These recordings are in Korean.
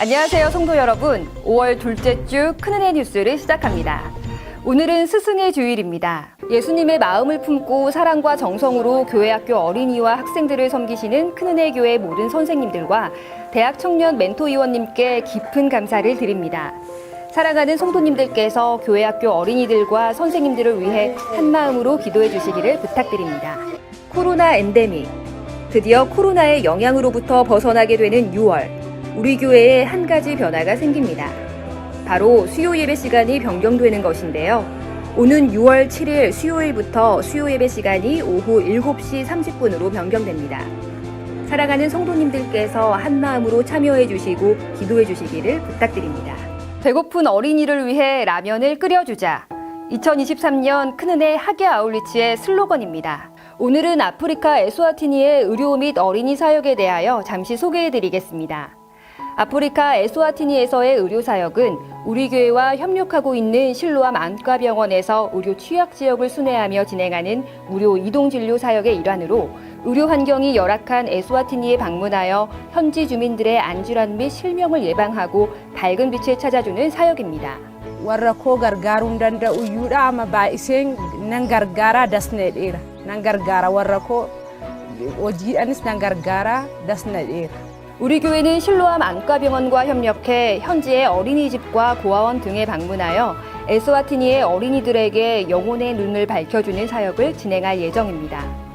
안녕하세요, 성도 여러분. 5월 둘째 주 큰은혜 뉴스를 시작합니다. 오늘은 스승의 주일입니다. 예수님의 마음을 품고 사랑과 정성으로 교회 학교 어린이와 학생들을 섬기시는 큰은혜 교회 모든 선생님들과 대학 청년 멘토위원님께 깊은 감사를 드립니다. 사랑하는 성도님들께서 교회 학교 어린이들과 선생님들을 위해 한 마음으로 기도해 주시기를 부탁드립니다. 코로나 엔데믹. 드디어 코로나의 영향으로부터 벗어나게 되는 6월. 우리 교회에 한 가지 변화가 생깁니다. 바로 수요 예배 시간이 변경되는 것인데요. 오는 6월 7일 수요일부터 수요 예배 시간이 오후 7시 30분으로 변경됩니다. 사랑하는 성도님들께서 한 마음으로 참여해 주시고 기도해 주시기를 부탁드립니다. 배고픈 어린이를 위해 라면을 끓여주자. 2023년 큰은혜 하계 아울리치의 슬로건입니다. 오늘은 아프리카 에스와티니의 의료 및 어린이 사역에 대하여 잠시 소개해 드리겠습니다. 아프리카 에스와티니에서의 의료 사역은 우리 교회와 협력하고 있는 실로암 안과병원에서 의료 취약 지역을 순회하며 진행하는 무료 이동 진료 사역의 일환으로 의료 환경이 열악한 에스와티니에 방문하여 현지 주민들의 안질환 및 실명을 예방하고 밝은 빛을 찾아주는 사역입니다. 우리 교회는 실로암 안과병원과 협력해 현지의 어린이집과 고아원 등에 방문하여 에스와티니의 어린이들에게 영혼의 눈을 밝혀주는 사역을 진행할 예정입니다.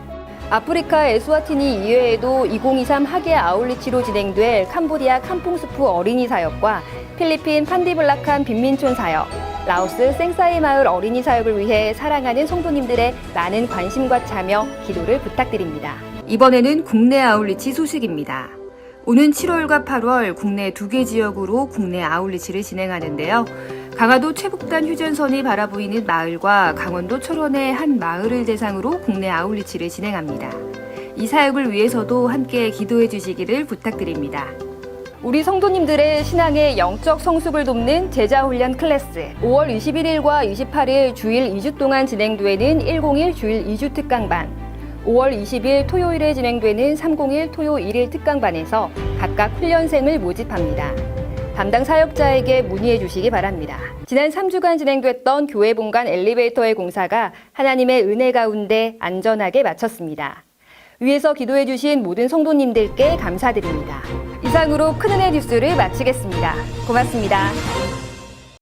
아프리카 에스와티니 이외에도 2023 하계 아울리치로 진행될 캄보디아 캄퐁스프 어린이 사역과 필리핀 판디블라칸 빈민촌 사역, 라오스 생사이 마을 어린이 사역을 위해 사랑하는 성도님들의 많은 관심과 참여, 기도를 부탁드립니다. 이번에는 국내 아울리치 소식입니다. 오는 7월과 8월 국내 두 개 지역으로 국내 아울리치를 진행하는데요. 강화도 최북단 휴전선이 바라보이는 마을과 강원도 철원의 한 마을을 대상으로 국내 아울리치를 진행합니다. 이 사역을 위해서도 함께 기도해 주시기를 부탁드립니다. 우리 성도님들의 신앙의 영적 성숙을 돕는 제자훈련 클래스 5월 21일과 28일 주일 2주 동안 진행되는 101 주일 2주 특강반 5월 20일 토요일에 진행되는 301 토요 1일 특강반에서 각각 훈련생을 모집합니다. 담당 사역자에게 문의해 주시기 바랍니다. 지난 3주간 진행됐던 교회 본관 엘리베이터의 공사가 하나님의 은혜 가운데 안전하게 마쳤습니다. 위에서 기도해 주신 모든 성도님들께 감사드립니다. 이상으로 큰은혜 뉴스를 마치겠습니다. 고맙습니다.